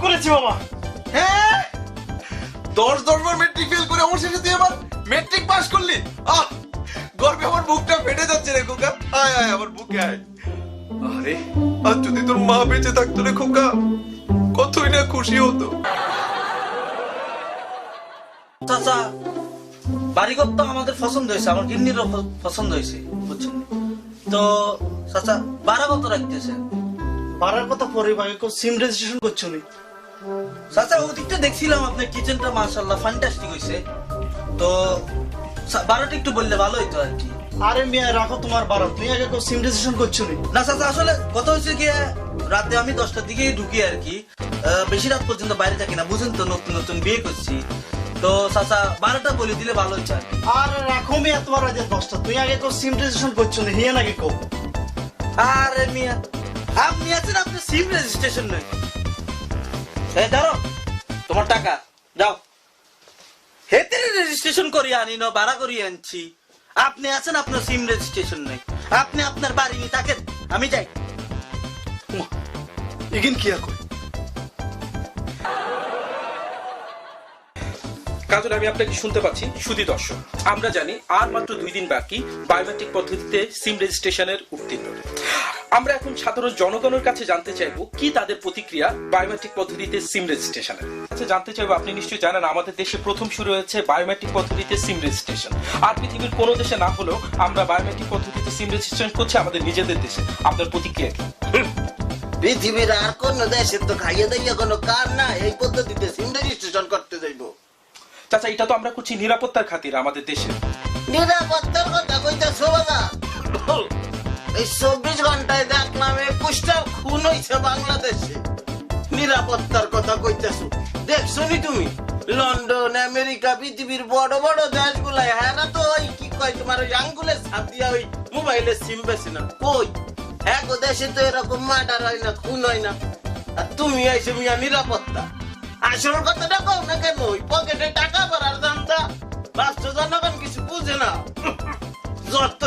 করেছি মামা হ্যাঁ? দশ দশ বার মেট্রিক ফেল করে অবশেষে তুই আবার মেট্রিক পাস করলি? আহ! গর্বে আমার বুকটা ফেটে যাচ্ছে রে খোকা। আয় আয় আমার বুকে আয়। আরে আর যদি তোর মা বেঁচে থাকতো রে খোকা কতই না খুশি হতো। চাচা বাড়িঘর তো আমাদের পছন্দ হয়েছে আমার গিন্নিরও পছন্দ হয়েছে বুঝছেন? তো চাচা ভাড়া কত রাখতেছেন? পাড়ার কথা পরে ভাগে সিম রেজিস্ট্রেশন করছ নি? চাচা ওদিকটা দেখছিলাম আপনার কিচেনটা মাশাল্লাহ ফ্যান্টাস্টিক হয়েছে তো বারোটা একটু বললে ভালো হইতো আর কি। আরে মিয়া রাখো তোমার বারো। তুমি আগে সিম রেজিস্ট্রেশন করছ নি? না চাচা আসলে কত হয়েছে গিয়ে রাতে আমি দশটার দিকে ঢুকি আর কি। বেশি রাত পর্যন্ত বাইরে থাকি না বুঝেন তো নতুন নতুন বিয়ে করছি। তো চাচা বারোটা বলে দিলে ভালো হইতো আর কি। আরে রাখো মিয়া তোমার আজ দশটা। তুই আগে সিম রেজিস্ট্রেশন করছ নি? হিয়া নাকি কো আরে মিয়া আপনি আছেন আপনি সিম রেজিস্ট্রেশন নয় এই ধরো তোমার টাকা যাও রেজিস্ট্রেশন আনি না আনছি। আপনি আছেন আপনার সিম রেজিস্ট্রেশন নেই আপনি আপনার বাড়ি থাকেন, আমি যাই। ইগিন কি কাজল, আমি আপনাকে শুনতে পাচ্ছি, সুধী দর্শক। আমরা জানি আর মাত্র দুই দিন বাকি বায়োমেট্রিক পদ্ধতিতে সিম রেজিস্ট্রেশনের উত্তীর্ণ। আমরা এখন সাধারণ জনগণের কাছে জানতে চাইব কি তাদের প্রতিক্রিয়া বায়োমেট্রিক পদ্ধতিতে সিম রেজিস্ট্রেশনের আচ্ছা জানতে চাইব আপনি নিশ্চয়ই জানেন আমাদের দেশে প্রথম শুরু হয়েছে বায়োমেট্রিক পদ্ধতিতে সিম রেজিস্ট্রেশন আর পৃথিবীর কোনো দেশে না হলেও আমরা বায়োমেট্রিক পদ্ধতিতে সিম রেজিস্ট্রেশন করছি আমাদের নিজেদের দেশে। আপনার প্রতিক্রিয়া কি? পৃথিবীর আর কোন দেশে তো খাইয়ে দাইয়া কোনো কার না এই পদ্ধতিতে সিম রেজিস্ট্রেশন করতে যাইব। চাচা এটা তো আমরা করছি নিরাপত্তার খাতির আমাদের দেশে। নিরাপত্তার কথা কইতেছো বাবা। এই একুশটা খুন বাংলাদেশে। নিরাপত্তার কথা কইতেছো। দেখছ নি তুমি? লন্ডন, আমেরিকা, পৃথিবীর বড় বড় দেশগুলাই হ্যাঁ তো, ওই কি কয় তোমার ওই আঙ্গুলের ছাপ দিয়া ওই মোবাইলে সিম বেছে না কই? এক দেশে তো এরকম মার্ডার হয় না, খুন হয় না। আর তুমি আইসে মিয়া নিরাপত্তা। আসল কথাটা কও না কেন? ওই পকেটে টাকা ভরার দামটা রাষ্ট্র জনগণ কিছু বুঝে না। যত